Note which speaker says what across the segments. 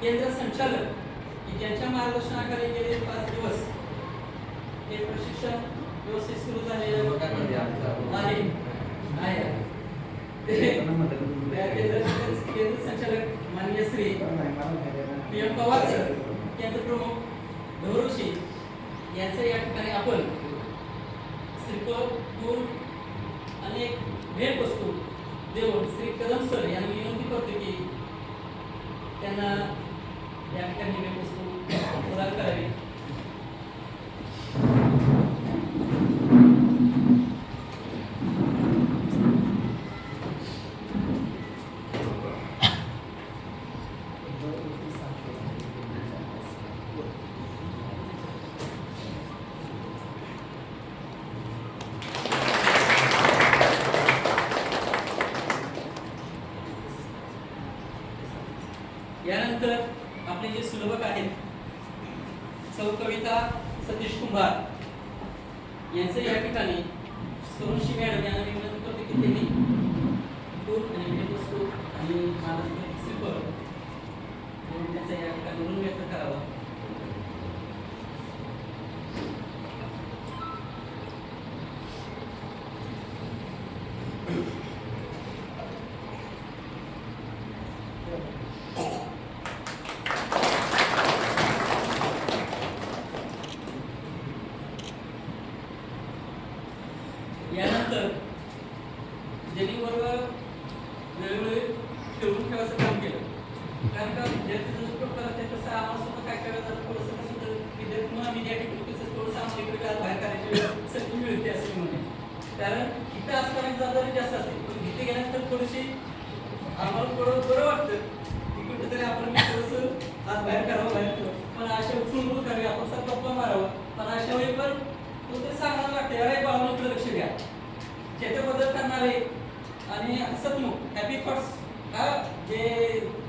Speaker 1: केंद्र संचालक की ज्यांच्या मार्गदर्शनाखाली गेले पाच दिवस. हे प्रशिक्षण व्यवस्थित सुरू झालेलं आहे. त्या केंद्र केंद्र संचालक माननीय Shri P M Pawar sir केंद्र प्रमुख गौरवशी यांचं या ठिकाणी आपण श्रीफळ फूल आणि एक भेट वस्तू देऊन श्री कदम सर यांना विनंती करतो की त्यांना या ठिकाणी भेट वस्तू प्रदान करावी यानंतर आपले जे सुलभक आहेत सौ कविता सतीश कुंभार यांचं या ठिकाणी सोनशी मॅडम यांना मी विनंती करतो की त्यांनी फूल आणि भेटवस्तू आणि महाराष्ट्र श्रीफळ म्हणून त्याचा या ठिकाणी ऋण व्यक्त करावा Oh ज्यांनी वर्ग वेळोवेळी ठेवून ठेवायचं काम केलं कारण का विद्यार्थी जसं प्रकार असते तसं आम्हाला सुद्धा काय करायचं थोडंसं कसं तर विद्यार्थी म्हणून आम्ही या ठिकाणी कसं थोडंसं आम्हाला इकडे काय बाहेर करायची वेळ संधी मिळते असं मी म्हणेन कारण इथं असताना जबाबदारी जास्त असते. पण इथे गेल्यानंतर थोडीशी आम्हाला थोडं बरं वाटतं की कुठेतरी आपण मी थोडंसं बाहेर करावं बाहेर पण अशा उचलून करावी. आपण सर गप्पा मारावं. पण अशा वेळी पण कोणतरी सांगायला लागते अरे बाबा इकडे लक्ष द्या. ज्याचे बदल करणारे आणि हसतमुख हॅपी थॉट्स हा जे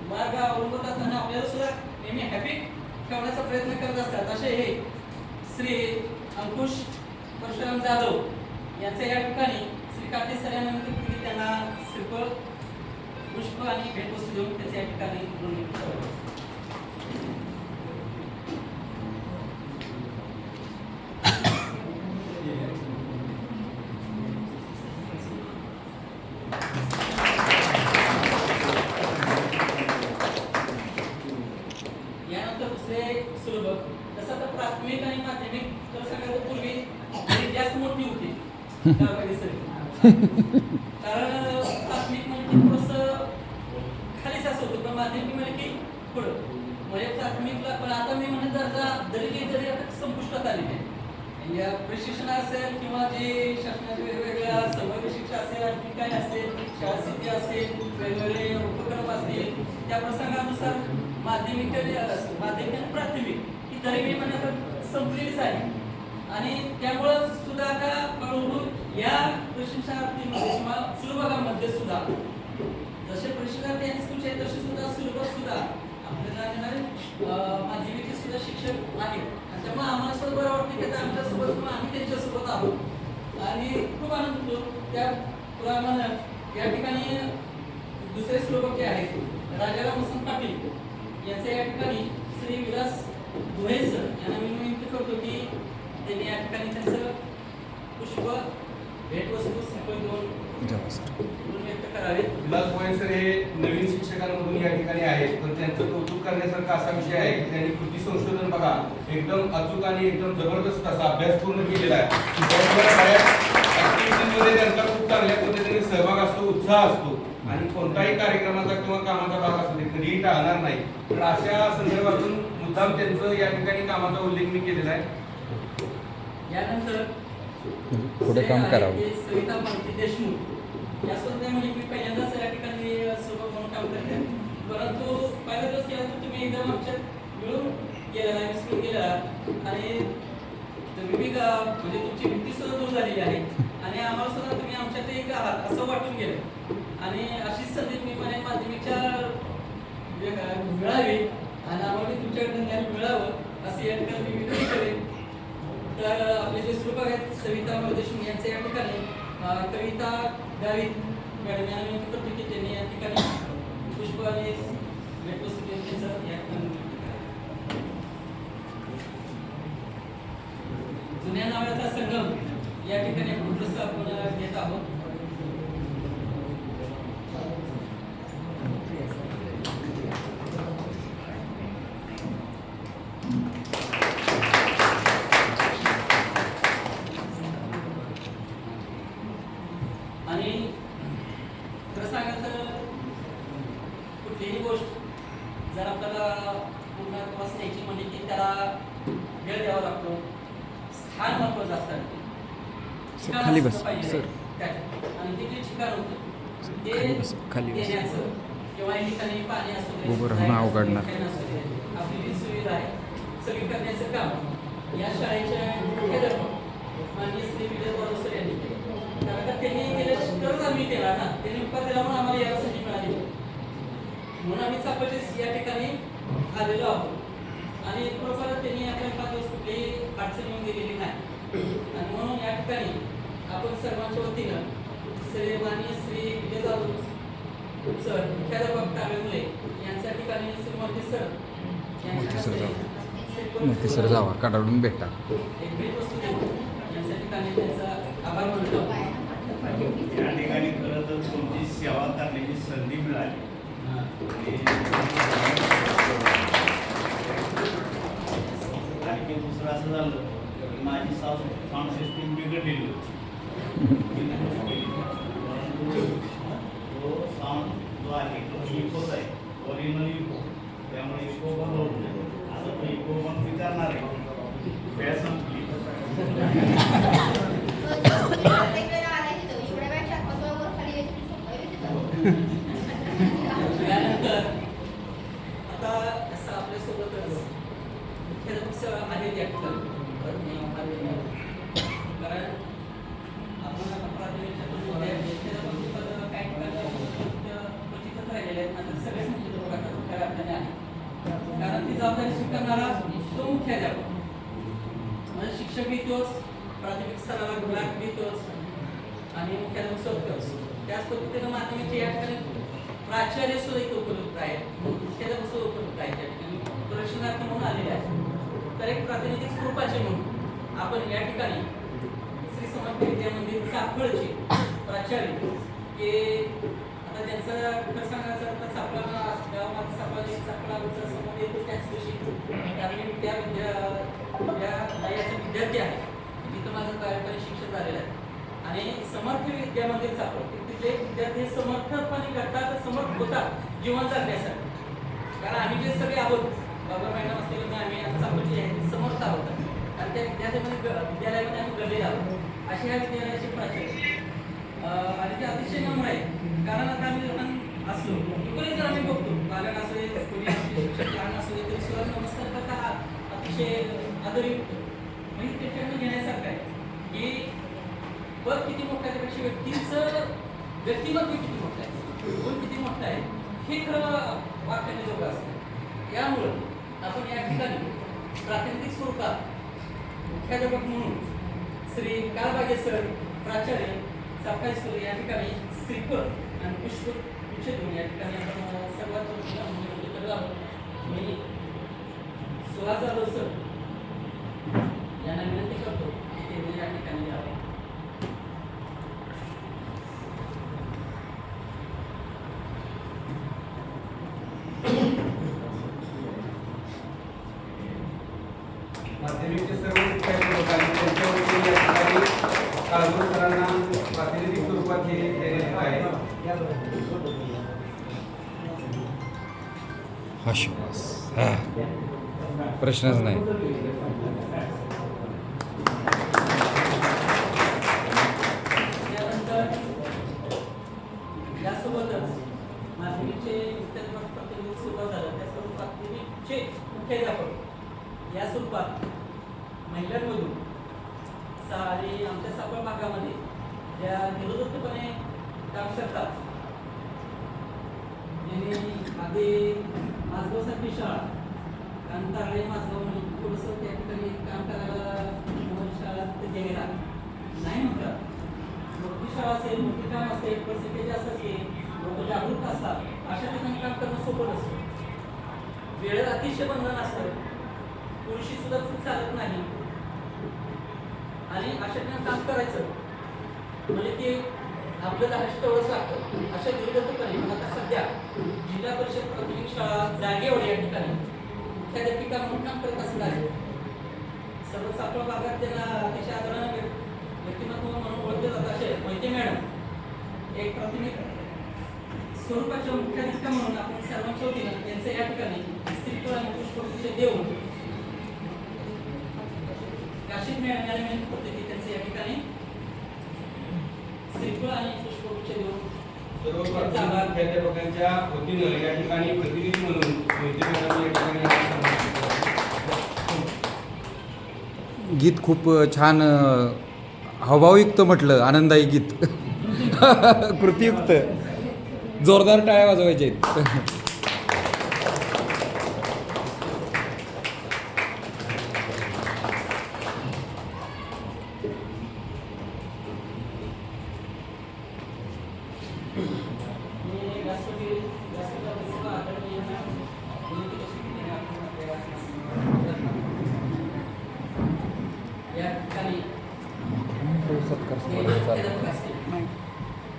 Speaker 1: मार्ग अवलंबत असताना आपल्याला सुद्धा नेहमी हॅपी ठेवण्याचा प्रयत्न करत असतात. असे हे श्री अंकुश परशुराम जाधव यांच्या या ठिकाणी श्री काटे सर यांना त्यांना श्रीफळ पुष्प आणि भेटवस्तू देऊन त्याच्या या ठिकाणी ऋण व्यक्त करावं. यानंतर दुसरे सुलभ तसं तर प्राथमिक आणि माध्यमिक तर सगळ्यात पूर्वी ही जास्त मोठी होती गावाकडे सगळी. कारण प्राथमिक म्हणजे की थोडंसं खालीच असं होतं पण माध्यमिक म्हणजे की पुढं म्हणजे प्राथमिकला पण आता मी म्हणत दर्जा जरी काही तरी आता संपुष्टात आलेली आहे म्हणजे प्रशिक्षण असेल किंवा जे शासनाचे वेगवेगळ्या समग्र शिक्षा असेल आणखी काय असेल शाळा स्थिती असेल वेगवेगळे उपक्रम असतील त्या प्रसंगानुसार माध्यमिक ते असेल, माध्यमिक आणि प्राथमिक ही तरी म्हणजे म्हणत संपलेलीच आहे आणि त्यामुळं सुद्धा आता हळूहळू या प्रशिक्षणार्थीमध्ये किंवा सुलभागामध्ये सुद्धा जसे प्रशिक्षणार्थी आणि स्कूलचे आहेत तसे सुद्धा सुलभ सुद्धा आपल्याला देणारे माध्यमिकचे सुद्धा शिक्षक आहेत. त्यामुळे आम्हाला सुद्धा बरं वाटतं की आमच्यासोबत किंवा आम्ही त्यांच्यासोबत आहोत. आणि खूप आनंद होतो. त्याप्रमाणे या ठिकाणी दुसरे श्लोक जे आहेत राजाराम वसंत पाटील याचे या ठिकाणी श्री विलास गुहे सर यांना मी विनंती करतो की त्यांनी या ठिकाणी त्यांचं पुष्प भेटवस्तू देऊन ऋण व्यक्त करावे.
Speaker 2: विलास सर हे नवीन शिक्षकांमधून या ठिकाणी आहेत. पण त्यांचं कौतुक करण्यासारखा असा विषय आहे की त्यांनी कृती संशोधन बघा एकदम अचूक आणि एकदम जबरदस्त असा अभ्यास पूर्ण केलेला आहे. ऍक्टिव्हिटीमध्ये त्यांचा खूप चांगल्या पद्धतीने सहभाग असतो उत्साह असतो. आणि कोणताही कार्यक्रमाचा किंवा कामाचा भाग असू दे कधीही टाळणार नाही. तर अशा संदर्भातून मुद्दाम त्यांचं या ठिकाणी कामाचा उल्लेख मी केलेला आहे.
Speaker 1: यानंतर
Speaker 3: पुढे काम करावं.
Speaker 1: सविता देशमुख. या स्पर्धेमध्ये मी पहिल्यांदाच या ठिकाणी सोबत म्हणून काम करते. परंतु पहिला दिवस केला तर तुम्ही एकदम आमच्यात मिळून गेलेला आहे मिसळून गेलेला आणि तुम्ही म्हणजे तुमची भीती सुद्धा दूर झालेली आहे. आणि आम्हाला सुद्धा तुम्ही आमच्यात एक आहात असं वाटून गेलं. आणि अशीच संधी मी म्हणे माध्यमिकच्या वेग- मिळावी आणि आम्हाला तुमच्याकडे मिळावं असं या ठिकाणी मी विनंती करेन. तर विष्णुभगत सविता मधुदेशमुख यांचे या ठिकाणी कविता गावित मॅडम यांना विनंती करतो की त्यांनी या ठिकाणी पुष्प आणि भेटवस्तू यांचं या ठिकाणी जुन्या नावाचा संगम या ठिकाणी आपण घेत आहोत. वेळ द्यावा लागतो. स्थान महत्वाचं असतं
Speaker 3: खाली बस, सर.
Speaker 1: आणि ते जे ठिकाण होतं ते
Speaker 3: खाली बस,
Speaker 1: किंवा या ठिकाणी पाणी असू दे
Speaker 3: अवघडणार.
Speaker 1: आपली जी सुविधा आहे सगळी करण्याचं काम या शाळेच्या मुख्याध्यापक माननीय श्री विजय बोरसे सर यांनी केलं. कारण का त्यांनी केलं तरच आम्ही केला ना. त्यांनी उपकार दिला म्हणून आम्हाला याला संधी मिळाली. म्हणून आम्ही सापडलीस या ठिकाणी आलेलो आहोत. आणि थोडंफार त्यांनी आपल्या पाच दिवस कुठलीही अडचण येऊन दिलेली नाही. आणि म्हणून या ठिकाणी आपण सर्वांच्या वतीनं श्री माननीय श्री विजय जाधव सर मुख्याध्यापक टाळे मुले यांच्या ठिकाणी श्रीमती सर
Speaker 3: मोती सर जावा. काढून भेटा.
Speaker 1: एक भेट वस्तू देऊ. यांच्या ठिकाणी त्यांचा आभार मानतो.
Speaker 4: या ठिकाणी खरं तर तुमची सेवा करण्याची संधी मिळाली. आणखी दुसरं असं झालं की माझी साऊंड साऊंड सिस्टीम बिघडलेली परंतु तो साऊंड जो आहे तो इकोच आहे. ओरिजिनल इको त्यामुळे इको बंद होत नाही आता तो इको पण विचारणार आहे वेळ संपली
Speaker 1: त्यानंतर आता असं आपल्यासोबतच मुख्याध्यापक सर आहेत या कारण आपण आता प्राथमिक मुख्याध्यापक पद क्वचितच राहिलेले आहेत नंतर सगळेच मुख्याध्यापक आता मोठ्या व्याप्याने कारण ती जबाबदारी स्वीकारणारा तो मुख्याध्यापक म्हणजे शिक्षक बी तोच प्राथमिक स्तरावर विभाग तोच आणि मुख्याध्यापक सोबतच त्याच पद्धतीनं माध्यमिकच्या या ठिकाणी प्राचार्य सुद्धा इथे उपलब्ध आहेत मुख्याध्यापक सुद्धा उपलब्ध आहेत त्या ठिकाणी प्रशिक्षणार्थी म्हणून आलेले आहेत तर एक प्रातिनिधिक स्वरूपाचे म्हणून. आपण या ठिकाणी श्री समर्थ विद्या मंदिर चाफळचे प्राचार्य हे आता त्यांचं खरं सांगायचं तर सापळा गावामध्ये चाफळा सापळाचा संबंध येतो त्याच दिवशी. कारण त्या विद्या याचा विद्यार्थी आहे. तिथं माझं कार्यकारी शिक्षक झालेलं आहे. आणि समर्थ विद्या मंदिर तिथले विद्यार्थी समर्थपणे करतात समर्थ होतात जीवन जगण्यासाठी. कारण आम्ही जे सगळे आहोत बाबा मॅडम असतील तर आम्ही आता चाफळचे आहे समर्थ आहोत. आणि त्या विद्यार्थ्यामध्ये विद्यालयामध्ये आम्ही गडलेले आहोत. अशी ह्या विद्यालयाचे प्राचार्य आणि ते अतिशय नम्र आहे. कारण आता आम्ही लहान असलो कोणी जर आम्ही बघतो बालक असू दे कोणी लहान असू दे तरी सुद्धा नमस्कार करता हा अतिशय आदरयुक्त म्हणजे त्याच्याकडून घेण्यासारखं आहे. की पद किती मोठं आहे त्यापेक्षा व्यक्तीचं व्यक्तिमत्व किती मोठं आहे? गुण किती मोठं आहे? हे खरं वाक्याने जोगं असतं यामुळं आपण या ठिकाणी प्रातिनिधिक स्वरूपात मुख्याध्यापक म्हणून श्री कालबागे सर प्राचार्य साफाई स्कूल या ठिकाणी श्रीफळ आणि पुष्प गुच्छ या ठिकाणी आपण सर्वात म्हणजे, म्हणजे करत आहोत. मी सुहास जाधव सर यांना विनंती करतो की ते या ठिकाणी यावं
Speaker 3: त्यासोबत प्रश्नच नाही.
Speaker 1: या स्वरूपात महिलांमधून आणि आमच्या सापळ भागामध्ये ज्या निरोधकपणे काम करतात यांनी आधी माझगावसारखी शाळा कांतारळे माझगाव म्हणून थोडंसं त्या ठिकाणी काम करायला शाळा तिथे गेलेला नाही म्हणतात मोठी शाळा असेल मोठी काम असेल पर्सेंटेज असं की लोक जागरूक असतात. अशा ठिकाणी काम करणं सोपं नसतं. वेळेत अतिशय बंधन असतं. पुरुषी सुद्धा खूप चालत नाही. आणि अशा ठिकाणी काम करायचं. म्हणजे ते आपलं धाष्ट वर्ष लागतं अशा दीर्घत्वपणे आता सध्या जिल्हा परिषद प्राथमिक शाळा जागेवर या ठिकाणी. मुख्याध्यापिका म्हणून काम करत असणार आहे सर्वच आपल्या भागात त्यांना अतिशय आदराने व्यक्तिमत्व म्हणून ओळखले जात असे वैद्य मॅडम एक प्राथमिक स्वरूपाच्या मुख्याधिका म्हणून आपण सर्वांच्या वतीनं त्यांचं या ठिकाणी स्त्रीत्व आणि पुष्पगुच्छ देऊन काशी मॅनेजमेंट पद्धती त्यांचं या ठिकाणी स्त्रीत्व आणि पुष्पगुच्छ देऊन
Speaker 2: सर्व प्राथमिक मुख्याध्यापकांच्या वतीनं या ठिकाणी प्रतिनिधी म्हणून या ठिकाणी.
Speaker 3: गीत खूप छान अ, हावभावयुक्त म्हटलं आनंददायी गीत. कृतीयुक्त. जोरदार टाळ्या वाजवायच्या आहेत
Speaker 1: मी व्यासपीठ व्यासपीठावर बसलो आदरणीय मॅम, विनंती कशी केली आहे आपण आपल्या या ठिकाणी मुख्याध्यापक असतील,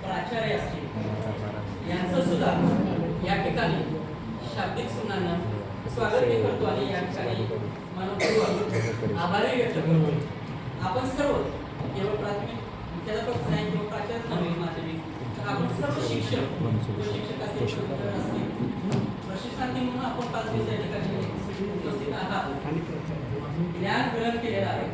Speaker 1: प्राचार्य असतील यांचं सुद्धा या ठिकाणी शाब्दिक सुनानं स्वागत मी करतो आणि या ठिकाणी मनपूर्वक आभारही व्यक्त करतो आपण सर्व केवळ प्राथमिक मुख्याध्यापक नाही किंवा प्राचार्य नव्हे माध्यमिक तर आपण सर्व शिक्षक शिक्षक शिक्षक असतील. प्रशिक्षणार्थी म्हणून आपण पाच दिवस या ठिकाणी उपस्थित आहात. ज्ञान ग्रहण केलेलं आहे.